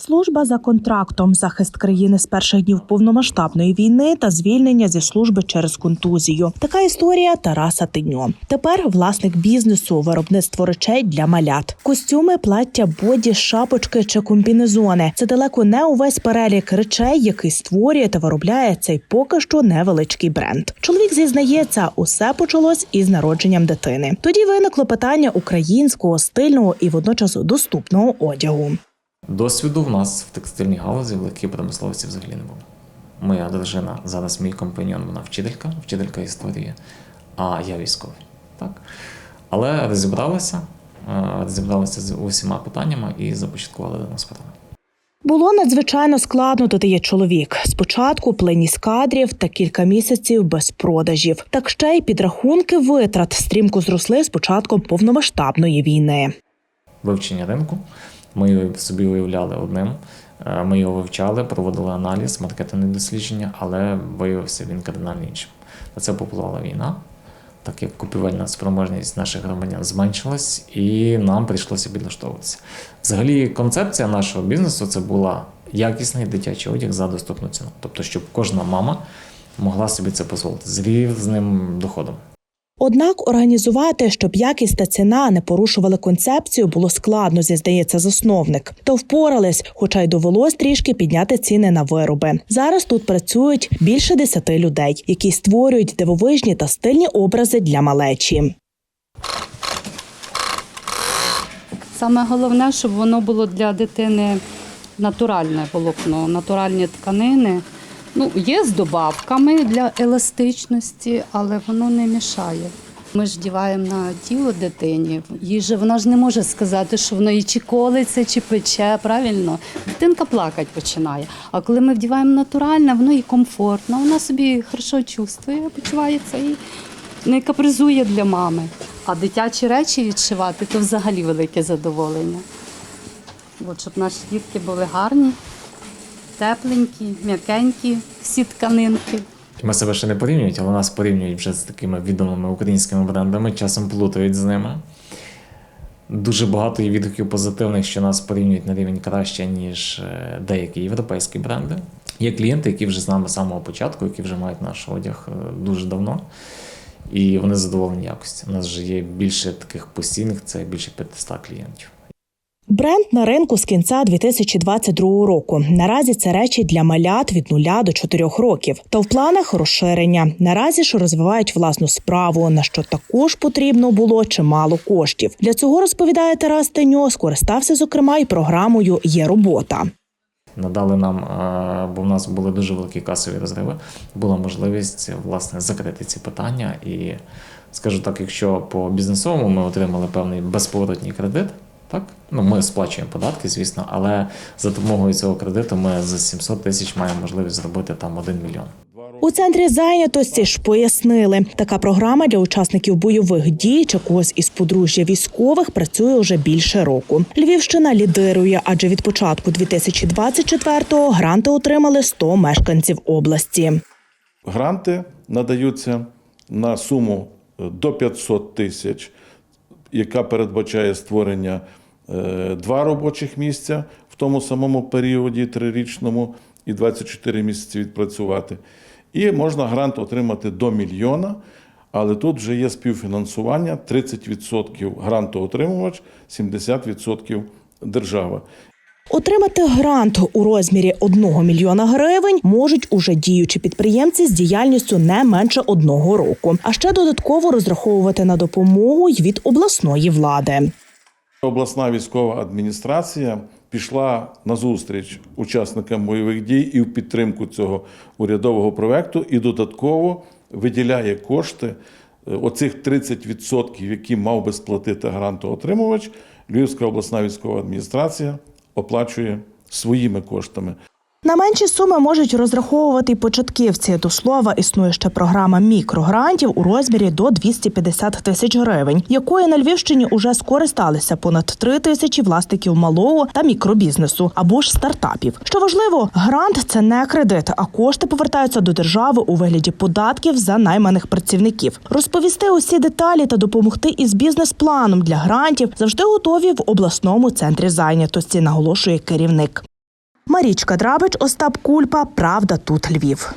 Служба за контрактом, захист країни з перших днів повномасштабної війни та звільнення зі служби через контузію. Така історія Тараса Тиньо. Тепер власник бізнесу, виробництво речей для малят, костюми, плаття, боді, шапочки чи комбінезони. Це далеко не увесь перелік речей, який створює та виробляє цей поки що невеличкий бренд. Чоловік зізнається, усе почалось із народженням дитини. Тоді виникло питання українського стильного і водночас доступного одягу. Досвіду в нас в текстильній галузі в легкій промисловості взагалі не було. Моя дружина, зараз мій компаньон, вона вчителька, вчителька історії, а я військовий. Так? Але розібралися, е, розібралися з усіма питаннями і започаткували дану справу. Було надзвичайно складно, додає чоловік. Спочатку пленість кадрів та кілька місяців без продажів. Так ще й підрахунки витрат стрімко зросли з початком повномасштабної війни. Вивчення ринку. Ми собі уявляли одним. Е, Ми його вивчали, проводили аналіз, маркетингові дослідження, але виявився він кардинально іншим. На це попливала війна, так як купівельна спроможність наших громадян зменшилась, і нам прийшлося підлаштовуватися. Взагалі, концепція нашого бізнесу це була якісний дитячий одяг за доступну ціну. Тобто, щоб кожна мама могла собі це дозволити з різним доходом. Однак організувати, щоб якість та ціна не порушували концепцію, було складно, зізнається засновник. То впорались, хоча й довелось трішки підняти ціни на вироби. Зараз тут працюють більше десяти людей, які створюють дивовижні та стильні образи для малечі. Саме головне, щоб воно було для дитини натуральне волокно, натуральні тканини. Ну, є з добавками для еластичності, але воно не мішає. Ми ж діваємо на тіло дитині. Їй вона ж не може сказати, що воно їй чи колиться, чи пече. Правильно, дитинка плакати починає. А коли ми вдіваємо натуральне, воно їй комфортно, вона собі хорошо чувствує, почувається і не капризує для мами. А дитячі речі відшивати то взагалі велике задоволення. От, щоб наші дітки були гарні, тепленькі, м'якенькі, всі тканинки. Ми себе ще не порівнюють, але нас порівнюють вже з такими відомими українськими брендами, часом плутають з ними. Дуже багато є відгуків позитивних, що нас порівнюють на рівень краще, ніж е, деякі європейські бренди. Є клієнти, які вже з нами з самого початку, які вже мають наш одяг е, дуже давно, і вони задоволені якості. У нас вже є більше таких постійних, це більше 500 клієнтів. Бренд на ринку з кінця 2022 року. Наразі це речі для малят від 0 до 4 років. Та в планах розширення. Наразі ж розвивають власну справу, на що також потрібно було чимало коштів. Для цього розповідає Тарас Теньо, скористався зокрема й програмою Є робота. Надали нам, е, бо в нас були дуже великі касові розриви, була можливість власне закрити ці питання. І скажу так, якщо по бізнесовому ми отримали певний безповоротній кредит. Так, ну ми сплачуємо податки, звісно, але за допомогою цього кредиту ми за 700 тисяч маємо можливість зробити там 1 мільйон. У центрі зайнятості ж пояснили, така програма для учасників бойових дій чи когось із подружжя військових працює вже більше року. Львівщина лідирує, адже від початку 2024-го гранти отримали 100 мешканців області. Гранти надаються на суму е, до 500 тисяч, яка передбачає створення е, два робочих місця в тому самому періоді трирічному і 24 місяці відпрацювати. І можна грант отримати до мільйона, але тут вже є співфінансування 30% грантоотримувач, 70% держава. Отримати грант у розмірі 1 мільйона гривень можуть уже діючі підприємці з діяльністю не менше одного року, а ще додатково розраховувати на допомогу й від обласної влади. Обласна військова адміністрація пішла на зустріч учасникам бойових дій і в підтримку цього урядового проекту, і додатково виділяє кошти. Е, Оцих 30%, які мав би сплатити грантоотримувач, Львівська обласна військова адміністрація оплачує своїми коштами. На менші суми можуть розраховувати й початківці. До слова, існує ще програма мікрогрантів у розмірі до 250 тисяч гривень, якою на Львівщині уже скористалися понад 3 тисячі власників малого та мікробізнесу або ж стартапів. Що важливо, грант це не кредит, а кошти повертаються до держави у вигляді податків за найманих працівників. Розповісти усі деталі та допомогти із бізнес-планом для грантів завжди готові в обласному центрі зайнятості, наголошує керівник. Марічка Драбич, Остап Кульпа. Правда тут Львів.